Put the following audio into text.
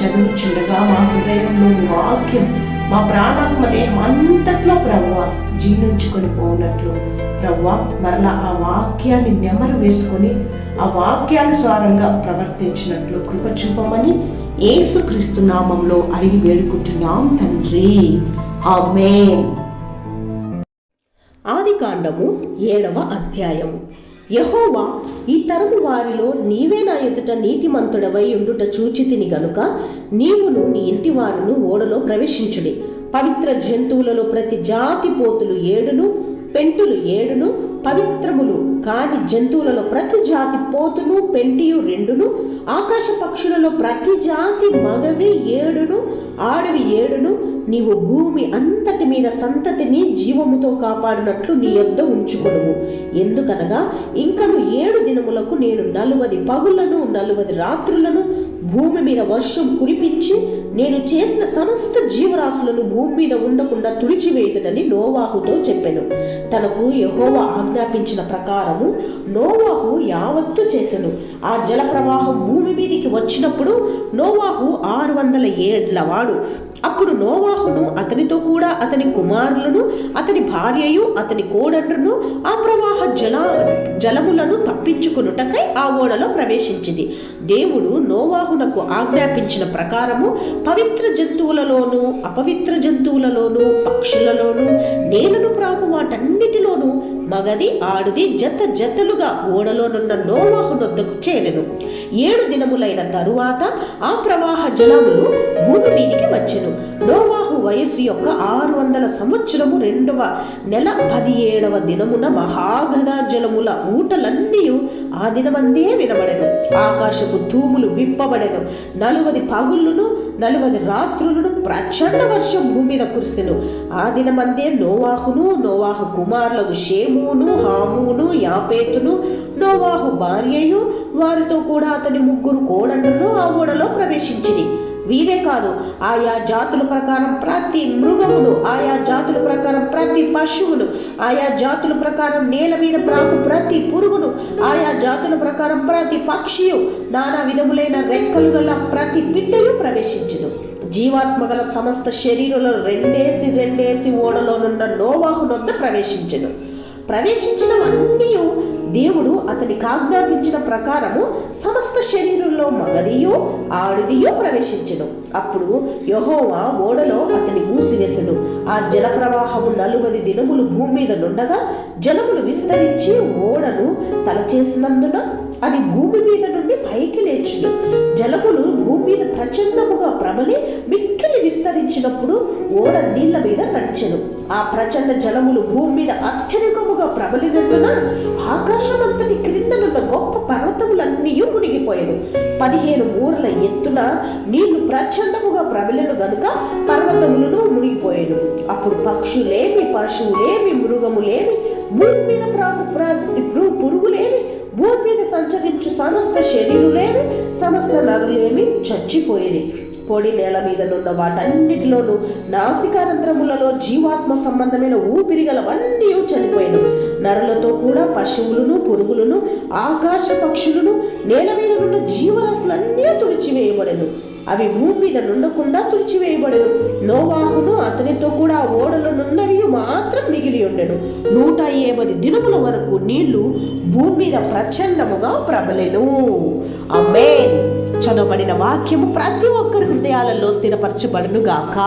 చదువుచుండగా మా హృదయంలో వాక్యం మా ప్రాణాత్మ దేహం అంతట్లో ప్రవ్వ జీర్ణించుకొని పోనట్లు ప్రవ్వ మరలా ఆ వాక్యాన్ని నెమరు వేసుకొని ఆ వాక్యానుసారంగా ప్రవర్తించినట్లు కృప చూపమని యేసుక్రీస్తు నామంలో అడిగి వేడుకుంటున్నాం తండ్రి. ఆమేన్. ఆది కాండము ఏడవ అధ్యాయము. యహోవా ఈ తరము వారిలో నీవే నా ఎదుట నీతిమంతుడవై ఉండుట చూచితిని గనుక నీవును నీ ఇంటి వారును ఓడలో ప్రవేశించుడి. పవిత్ర జంతువులలో ప్రతి జాతి పోతులు ఏడును పెంటులు ఏడును పవిత్రములు కాని జంతువులలో ప్రతి జాతి పోతును పెంటియు రెండును ఆకాశ పక్షులలో ప్రతి జాతి మగవి ఏడును ఆడవి ఏడును నీవు భూమి అంతటి మీద సంతతిని జీవముతో కాపాడినట్లు నీ యొద్ద ఉంచుకొనుము. ఎందుకనగా ఇంకను ఏడు దినములకు నేను నలువది పగులను నలువది రాత్రులను భూమి మీద వర్షం కురిపించి నేను చేసిన సమస్త జీవరాశులను భూమి మీద ఉండకుండా తుడిచివేయుదనని నోవాహుతో చెప్పెను. తనకు యహోవ ఆజ్ఞాపించిన ప్రకారము నోవాహు యావత్తు చేసెను. ఆ జల ప్రవాహం భూమి మీదికి వచ్చినప్పుడు నోవాహు ఆరు వందల ఏళ్ళవాడు అప్పుడు నోవాహును అతనితో కూడా అతని కుమారులను అతని భార్యయు అతని కోడండ్రును ఆ ప్రవాహ జల జలములను తప్పించుకునుటకై ఆ ఓడలో ప్రవేశించింది. దేవుడు నోవాహునకు ఆజ్ఞాపించిన ప్రకారము పవిత్ర జంతువులలోనూ అపవిత్ర జంతువులలోనూ పక్షులలోనూ నేలను ప్రాగు వాటన్నిటిలోనూ మగది ఆడుది జత జతలుగా ఓడలోనున్న నోవాహు నొద్దకు చేరెను. ఏడు దినములైన తరువాత ఆ ప్రవాహ జలములు భూమి మీదికి వచ్చెను. నోవాహు వయస్సు యొక్క ఆరు వందల సంవత్సరము రెండవ నెల పదిహేడవ దినమున మహాగదా జలముల ఊటలన్నీ ఆ దినమందే వినబడెను. ఆకాశపు తూములు విప్పబడెను. నలువది పగుళ్ళును నలువది రాత్రులను ప్రచండ వర్షం భూమి మీద కురిసెను. ఆ దినమందే నోవాహును నోవాహు కుమారులకు షేమును హామును యాపేతును నోవాహు భార్యయు వారితో కూడా అతని ముగ్గురు కోడండ్రును ఆ ఓడలో ప్రవేశించిరి. వీరే కాదు. ఆయా జాతుల ప్రకారం ప్రతి మృగమును ఆయా జాతుల ప్రకారం ప్రతి పశువును ఆయా జాతుల ప్రకారం నేల మీద ప్రాకు ప్రతి పురుగును ఆయా జాతుల ప్రకారం ప్రతి పక్షియు నానా విధములైన రెక్కలు గల ప్రతి పిట్టయు ప్రవేశించును. జీవాత్మ గల సమస్త శరీరంలో రెండేసి రెండేసి ఓడలోనున్న నోవాహునొద్ద ప్రవేశించను. ప్రవేశించిన అన్నీ దేవుడు అతనికి ఆజ్ఞాపించిన ప్రకారము సమస్త శరీరంలో మగదియు ఆడిదియు ప్రవేశించెను. అప్పుడు యహోవా ఓడలో అతని మూసివేసెను. ఆ జల ప్రవాహము నలుబది దినములు భూమి మీద నుండగా జలములు విస్తరించి ఓడను తలచేసినందున అది భూమి మీద నుండి పైకి లేచును. జలములు భూమి మీద ప్రచండముగా ప్రబలి మిక్కిలి ప్రవహించినప్పుడు ఓడ నీళ్ళ మీద తడిచెను. ఆ ప్రచండ జలములు భూమి మీద అత్యధికముగా ప్రబలినందున ఆకాశమంతటి క్రిందనున్న గొప్ప పర్వతములన్నీ మునిగిపోయాను. పదిహేను మూరల ఎత్తున నీళ్ళు ప్రచండముగా ప్రబలెను గనుక పర్వతములను మునిగిపోయాను. అప్పుడు పక్షులేమి పశువులేమి మృగములేమి భూమి మీద ప్రాకు పురుగులేమి భూమి మీద సంచరించు సమస్త శరీరులేమి సమస్త నరులేమి చచ్చిపోయేది. పొడి నేల మీద నున్న వాటన్నిటిలోనూ నాసికారంధ్రములలో జీవాత్మ సంబంధమైన ఊపిరి గలవన్నీ చనిపోయాను. నరలతో కూడా పశువులను పురుగులను ఆకాశ పక్షులను నేల మీద నున్న జీవరాశులన్నీ తుడిచివేయబడెను. అవి భూమి మీద నుండకుండా తుడిచివేయబడను. నోవాహును అతనితో కూడా ఆ ఓడలో నున్నవి మాత్రం మిగిలి ఉండెను. నూట యాభై దినముల వరకు నీళ్ళు భూమి మీద ప్రచండముగా ప్రబలెను. అమ్మే చదవబడిన వాక్యము ప్రతి ఒక్కరి హృదయాలలో స్థిరపరచబడును గాక